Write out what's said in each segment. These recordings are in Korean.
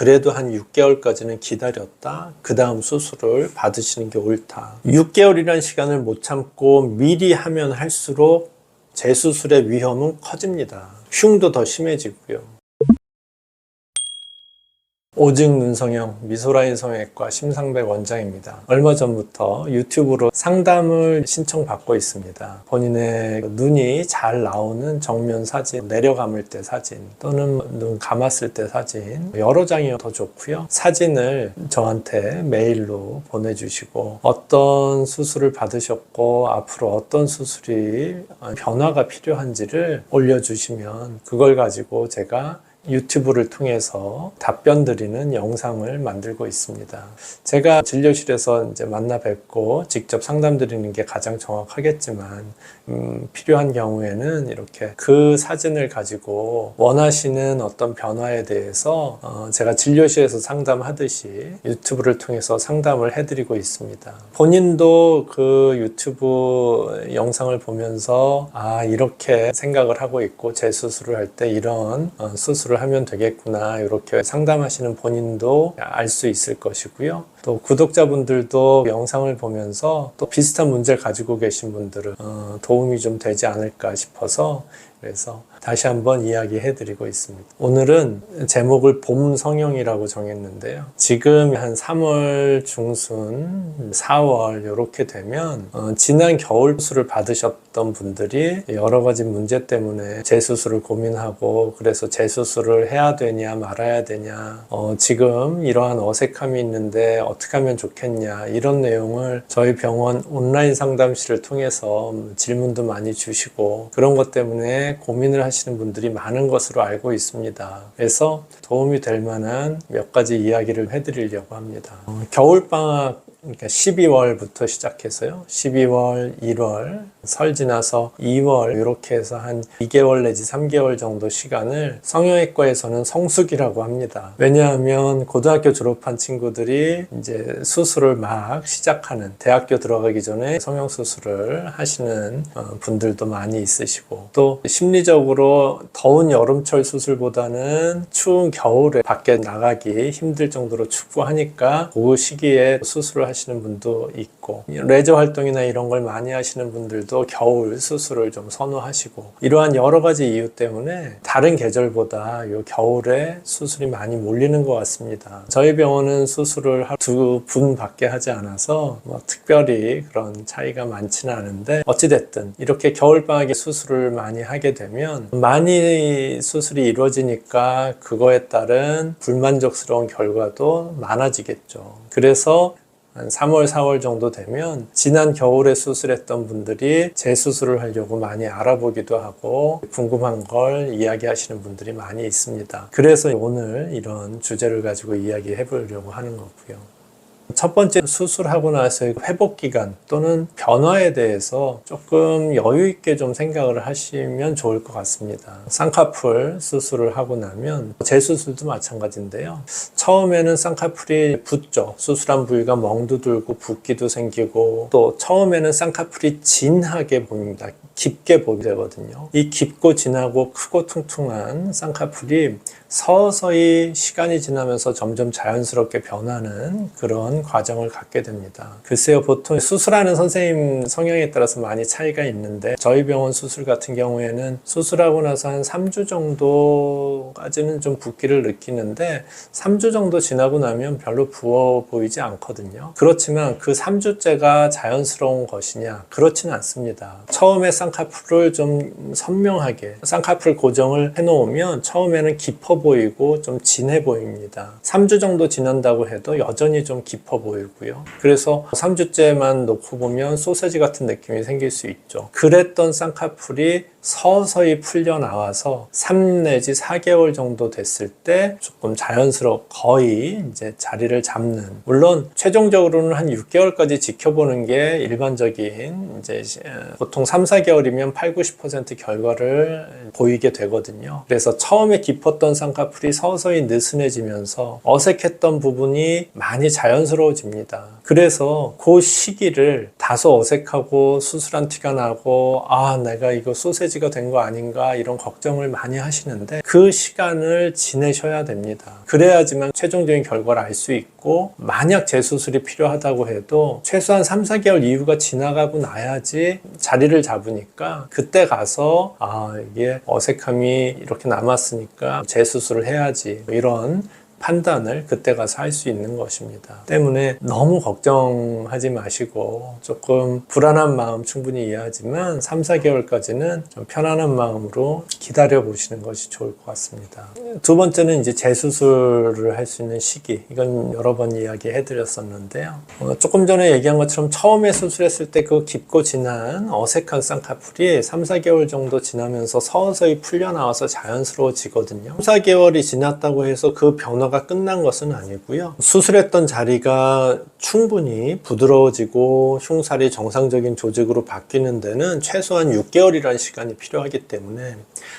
그래도 한 6개월까지는 기다렸다. 그 다음 수술을 받으시는 게 옳다. 6개월이라는 시간을 못 참고 미리 하면 할수록 재수술의 위험은 커집니다. 흉도 더 심해지고요. 오직 눈성형 미소라인 성형외과 심상백 원장입니다. 얼마 전부터 유튜브로 상담을 신청받고 있습니다. 본인의 눈이 잘 나오는 정면 사진, 내려감을 때 사진 또는 눈 감았을 때 사진 여러 장이 더 좋고요. 사진을 저한테 메일로 보내주시고 어떤 수술을 받으셨고 앞으로 어떤 수술이 변화가 필요한지를 올려주시면 그걸 가지고 제가 유튜브를 통해서 답변 드리는 영상을 만들고 있습니다. 제가 진료실에서 이제 만나 뵙고 직접 상담 드리는 게 가장 정확하겠지만, 음, 필요한 경우에는 이렇게 그 사진을 가지고 원하시는 어떤 변화에 대해서 어, 제가 진료실에서 상담하듯이 유튜브를 통해서 상담을 해드리고 있습니다. 본인도 그 유튜브 영상을 보면서 아, 이렇게 생각을 하고 있고 재수술을 할 때 이런 어, 수술 수술을 하면 되겠구나 이렇게 상담하시는 본인도 알 수 있을 것이고요. 또 구독자분들도 영상을 보면서 또 비슷한 문제를 가지고 계신 분들은 어, 도움이 좀 되지 않을까 싶어서 그래서 다시 한번 이야기해 드리고 있습니다. 오늘은 제목을 봄 성형이라고 정했는데요. 지금 한 3월 중순, 4월 이렇게 되면 어, 지난 겨울 수술을 받으셨던 분들이 여러 가지 문제 때문에 재수술을 고민하고 그래서 재수술을 해야 되냐 말아야 되냐 어, 지금 이러한 어색함이 있는데 어떻게 하면 좋겠냐 이런 내용을 저희 병원 온라인 상담실을 통해서 질문도 많이 주시고 그런 것 때문에 고민을 하시는 분들이 많은 것으로 알고 있습니다. 그래서 도움이 될 만한 몇 가지 이야기를 해드리려고 합니다. 어, 겨울방학 그러니까 12월부터 시작해서요. 12월, 1월, 설 지나서 2월 이렇게 해서 한 2개월 내지 3개월 정도 시간을 성형외과에서는 성수기라고 합니다. 왜냐하면 고등학교 졸업한 친구들이 이제 수술을 막 시작하는 대학교 들어가기 전에 성형 수술을 하시는 어, 분들도 많이 있으시고 또 심리적으로 더운 여름철 수술보다는 추운 겨울에 밖에 나가기 힘들 정도로 춥고 하니까 그 시기에 수술을 하시는 분도 있고 레저 활동이나 이런 걸 많이 하시는 분들도 겨울 수술을 좀 선호하시고 이러한 여러 가지 이유 때문에 다른 계절보다 이 겨울에 수술이 많이 몰리는 것 같습니다. 저희 병원은 수술을 두 분밖에 하지 않아서 뭐 특별히 그런 차이가 많지는 않은데 어찌됐든 이렇게 겨울방학에 수술을 많이 하게 되면 많이 수술이 이루어지니까 그거에 따른 불만족스러운 결과도 많아지겠죠. 그래서 한 3월, 4월 정도 되면 지난 겨울에 수술했던 분들이 재수술을 하려고 많이 알아보기도 하고 궁금한 걸 이야기하시는 분들이 많이 있습니다. 그래서 오늘 이런 주제를 가지고 이야기해 보려고 하는 거고요. 첫 번째 수술하고 나서의 회복 기간 또는 변화에 대해서 조금 여유 있게 좀 생각을 하시면 좋을 것 같습니다. 쌍꺼풀 수술을 하고 나면 재수술도 마찬가지인데요. 처음에는 쌍꺼풀이 붓죠. 수술한 부위가 멍도 들고 붓기도 생기고 또 처음에는 쌍꺼풀이 진하게 보입니다. 깊게 보게 되거든요. 이 깊고 진하고 크고 퉁퉁한 쌍꺼풀이 서서히 시간이 지나면서 점점 자연스럽게 변하는 그런 과정을 갖게 됩니다. 글쎄요, 보통 수술하는 선생님 성향에 따라서 많이 차이가 있는데 저희 병원 수술 같은 경우에는 수술하고 나서 한 3주 정도까지는 좀 붓기를 느끼는데 3주 정도 지나고 나면 별로 부어 보이지 않거든요. 그렇지만 그 3주째가 자연스러운 것이냐? 그렇지는 않습니다. 처음에 쌍꺼풀을 좀 선명하게 쌍꺼풀 고정을 해놓으면 처음에는 깊어 보이고 좀 진해 보입니다. 3주 정도 지난다고 해도 여전히 좀 깊어 보이고요. 그래서 3주째만 놓고 보면 소세지 같은 느낌이 생길 수 있죠. 그랬던 쌍꺼풀이 서서히 풀려 나와서 3 내지 4개월 정도 됐을 때 조금 자연스럽 거의 이제 자리를 잡는 물론 최종적으로는 한 6개월까지 지켜보는 게 일반적인 이제 보통 3, 4개월이면 8, 90% 결과를 보이게 되거든요. 그래서 처음에 깊었던 쌍꺼풀이 서서히 느슨해지면서 어색했던 부분이 많이 자연스러워집니다. 그래서 그 시기를 다소 어색하고 수술한 티가 나고 아 내가 이거 소세지 스테이지가 된 거 아닌가 이런 걱정을 많이 하시는데 그 시간을 지내셔야 됩니다. 그래야지만 최종적인 결과를 알 수 있고 만약 재수술이 필요하다고 해도 최소한 3, 4개월 이후가 지나가고 나야지 자리를 잡으니까 그때 가서 아 이게 어색함이 이렇게 남았으니까 재수술을 해야지 뭐 이런 판단을 그때 가서 할 수 있는 것입니다. 때문에 너무 걱정하지 마시고 조금 불안한 마음 충분히 이해하지만 3, 4개월까지는 좀 편안한 마음으로 기다려 보시는 것이 좋을 것 같습니다. 두 번째는 이제 재수술을 할 수 있는 시기. 이건 여러 번 이야기해 드렸었는데요. 어, 조금 전에 얘기한 것처럼 처음에 수술했을 때 그 깊고 진한 어색한 쌍꺼풀이 3, 4개월 정도 지나면서 서서히 풀려 나와서 자연스러워지거든요. 3, 4개월이 지났다고 해서 그 변 화가 끝난 것은 아니고요. 수술했던 자리가 충분히 부드러워지고 흉살이 정상적인 조직으로 바뀌는 데는 최소한 6개월이라는 시간이 필요하기 때문에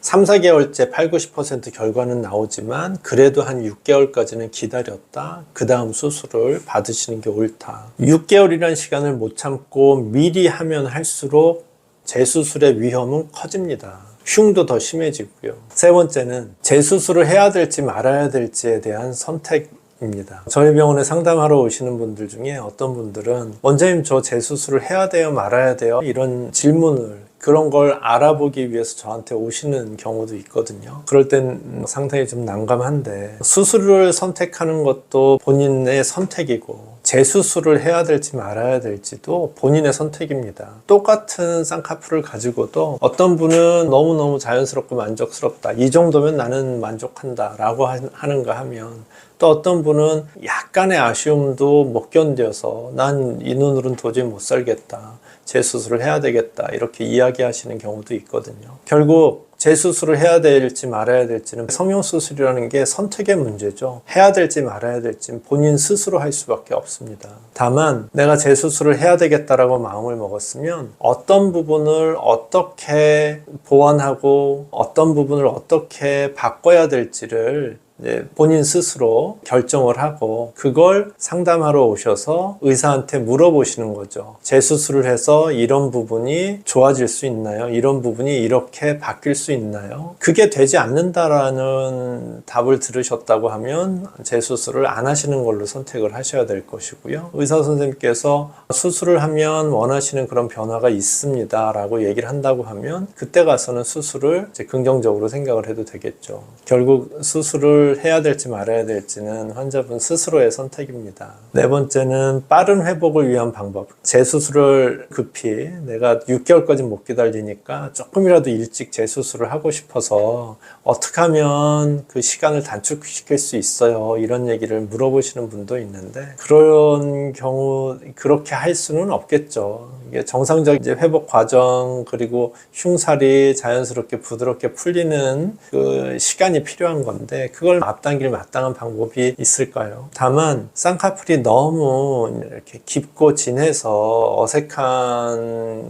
3, 4개월째 8, 90% 결과는 나오지만 그래도 한 6개월까지는 기다렸다. 그 다음 수술을 받으시는 게 옳다. 6개월이라는 시간을 못 참고 미리 하면 할수록 재수술의 위험은 커집니다. 흉도 더 심해지고요. 세 번째는 재수술을 해야 될지 말아야 될지에 대한 선택 입니다. 저희 병원에 상담하러 오시는 분들 중에 어떤 분들은 원장님 저 재수술을 해야 돼요 말아야 돼요 이런 질문을 그런 걸 알아보기 위해서 저한테 오시는 경우도 있거든요. 그럴 땐 상당히 좀 난감한데 수술을 선택하는 것도 본인의 선택이고 재수술을 해야 될지 말아야 될지도 본인의 선택입니다. 똑같은 쌍꺼풀을 가지고도 어떤 분은 너무너무 자연스럽고 만족스럽다. 이 정도면 나는 만족한다. 라고 하는가 하면 또 어떤 분은 약간의 아쉬움도 못 견뎌서 난 이 눈으로는 도저히 못 살겠다. 재수술을 해야 되겠다. 이렇게 이야기하시는 경우도 있거든요. 결국 재수술을 해야 될지 말아야 될지는 성형수술이라는 게 선택의 문제죠. 해야 될지 말아야 될지 본인 스스로 할 수밖에 없습니다. 다만 내가 재수술을 해야 되겠다라고 마음을 먹었으면 어떤 부분을 어떻게 보완하고 어떤 부분을 어떻게 바꿔야 될지를 본인 스스로 결정을 하고 그걸 상담하러 오셔서 의사한테 물어보시는 거죠. 재수술을 해서 이런 부분이 좋아질 수 있나요? 이런 부분이 이렇게 바뀔 수 있나요? 그게 되지 않는다라는 답을 들으셨다고 하면 재수술을 안 하시는 걸로 선택을 하셔야 될 것이고요. 의사 선생님께서 수술을 하면 원하시는 그런 변화가 있습니다. 라고 얘기를 한다고 하면 그때 가서는 수술을 긍정적으로 생각을 해도 되겠죠. 결국 수술을 해야 될지 말아야 될지는 환자분 스스로의 선택입니다. 네 번째는 빠른 회복을 위한 방법. 재수술을 급히 내가 6개월까지 못 기다리니까 조금이라도 일찍 재수술을 하고 싶어서 어떻게 하면 그 시간을 단축시킬 수 있어요. 이런 얘기를 물어보시는 분도 있는데 그런 경우 그렇게 할 수는 없겠죠. 이게 정상적인 이제 회복 과정 그리고 흉살이 자연스럽게 부드럽게 풀리는 그 시간이 필요한 건데 그걸 앞당길 마땅한 방법이 있을까요? 다만 쌍꺼풀이 너무 이렇게 깊고 진해서 어색한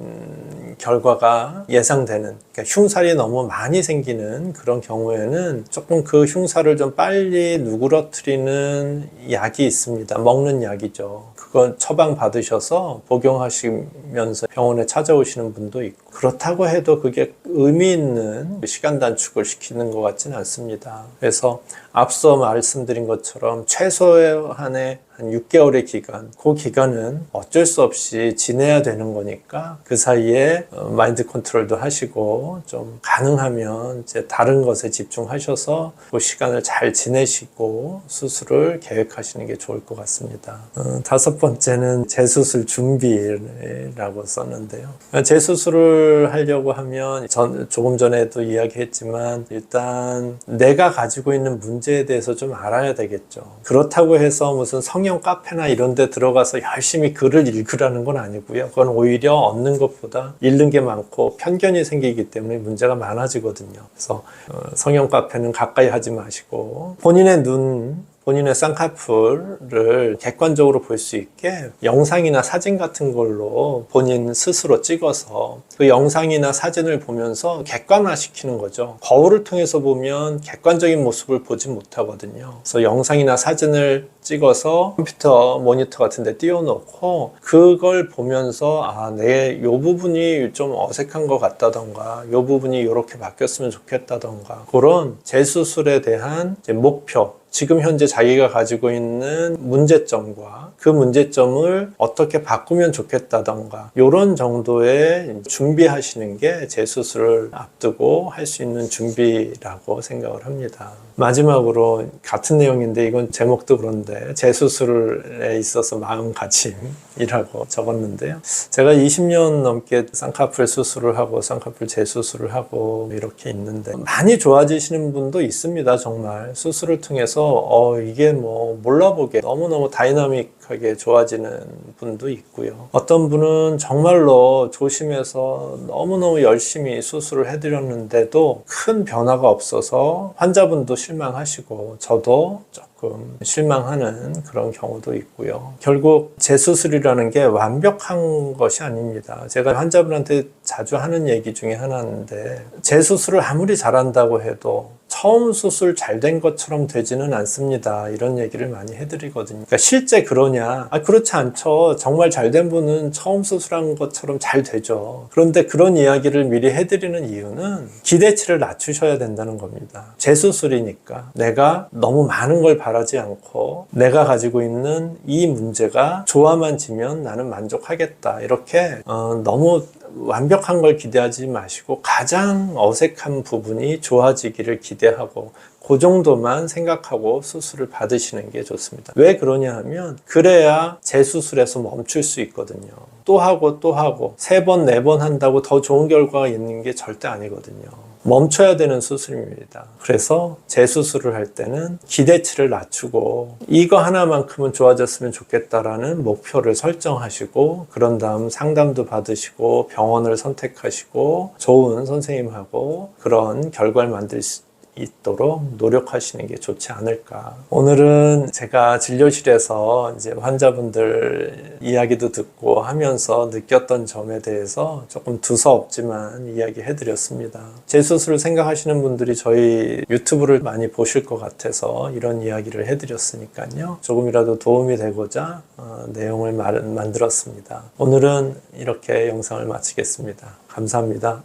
결과가 예상되는 그러니까 흉살이 너무 많이 생기는 그런 경우에는 조금 그 흉살을 좀 빨리 누그러뜨리는 약이 있습니다. 먹는 약이죠. 그건 처방 받으셔서 복용하시면서 병원에 찾아오시는 분도 있고 그렇다고 해도 그게 의미 있는 시간 단축을 시키는 것 같지는 않습니다. 그래서 앞서 말씀드린 것처럼 최소한의 한 6개월의 기간, 그 기간은 어쩔 수 없이 지내야 되는 거니까 그 사이에 어, 마인드 컨트롤도 하시고 좀 가능하면 이제 다른 것에 집중하셔서 그 시간을 잘 지내시고 수술을 계획하시는 게 좋을 것 같습니다. 어, 다섯 번째는 재수술 준비라고 썼는데요. 재수술을 하려고 하면 전 조금 전에도 이야기했지만 일단 내가 가지고 있는 문제에 대해서 좀 알아야 되겠죠. 그렇다고 해서 무슨 성형 카페나 이런 데 들어가서 열심히 글을 읽으라는 건 아니고요. 그건 오히려 얻는 것보다 잃는 게 많고 편견이 생기기 때문에 문제가 많아지거든요. 그래서 어, 성형 카페는 가까이 하지 마시고 본인의 눈 본인의 쌍꺼풀을 객관적으로 볼 수 있게 영상이나 사진 같은 걸로 본인 스스로 찍어서 그 영상이나 사진을 보면서 객관화시키는 거죠. 거울을 통해서 보면 객관적인 모습을 보지 못하거든요. 그래서 영상이나 사진을 찍어서 컴퓨터 모니터 같은 데 띄워놓고 그걸 보면서 아, 내 요 부분이 좀 어색한 것 같다던가 요 부분이 이렇게 바뀌었으면 좋겠다던가 그런 재수술에 대한 목표 지금 현재 자기가 가지고 있는 문제점과 그 문제점을 어떻게 바꾸면 좋겠다던가 이런 정도의 준비하시는 게 재수술을 앞두고 할 수 있는 준비라고 생각을 합니다. 마지막으로 같은 내용인데 이건 제목도 그런데 재수술에 있어서 마음가짐이라고 적었는데요. 제가 20년 넘게 쌍꺼풀 수술을 하고 쌍꺼풀 재수술을 하고 이렇게 있는데 많이 좋아지시는 분도 있습니다. 정말 수술을 통해서 어 이게 뭐 몰라보게 너무너무 다이나믹하게 좋아지는 분도 있고요. 어떤 분은 정말로 조심해서 너무너무 열심히 수술을 해드렸는데도 큰 변화가 없어서 환자분도 실망하시고 저도 조금 실망하는 그런 경우도 있고요. 결국 재수술이라는 게 완벽한 것이 아닙니다. 제가 환자분한테 자주 하는 얘기 중에 하나인데 재수술을 아무리 잘한다고 해도 처음 수술 잘 된 것처럼 되지는 않습니다. 이런 얘기를 많이 해드리거든요. 그러니까 실제 그러냐? 아, 그렇지 않죠. 정말 잘 된 분은 처음 수술한 것처럼 잘 되죠. 그런데 그런 이야기를 미리 해드리는 이유는 기대치를 낮추셔야 된다는 겁니다. 재수술이니까 내가 너무 많은 걸 바라지 않고 내가 가지고 있는 이 문제가 조화만 지면 나는 만족하겠다. 이렇게 어, 너무 완벽한 걸 기대하지 마시고 가장 어색한 부분이 좋아지기를 기대하고 그 정도만 생각하고 수술을 받으시는 게 좋습니다. 왜 그러냐 하면 그래야 재수술에서 멈출 수 있거든요. 또 하고 또 하고 세 번, 네 번 한다고 더 좋은 결과가 있는 게 절대 아니거든요. 멈춰야 되는 수술입니다. 그래서 재수술을 할 때는 기대치를 낮추고 이거 하나만큼은 좋아졌으면 좋겠다라는 목표를 설정하시고 그런 다음 상담도 받으시고 병원을 선택하시고 좋은 선생님하고 그런 결과를 수 있도록 노력하시는 게 좋지 않을까. 오늘은 제가 진료실에서 이제 환자분들 이야기도 듣고 하면서 느꼈던 점에 대해서 조금 두서없지만 이야기 해 드렸습니다. 재수술을 생각하시는 분들이 저희 유튜브를 많이 보실 것 같아서 이런 이야기를 해 드렸으니까요. 조금이라도 도움이 되고자 어, 내용을 말- 만들었습니다. 오늘은 이렇게 영상을 마치겠습니다. 감사합니다.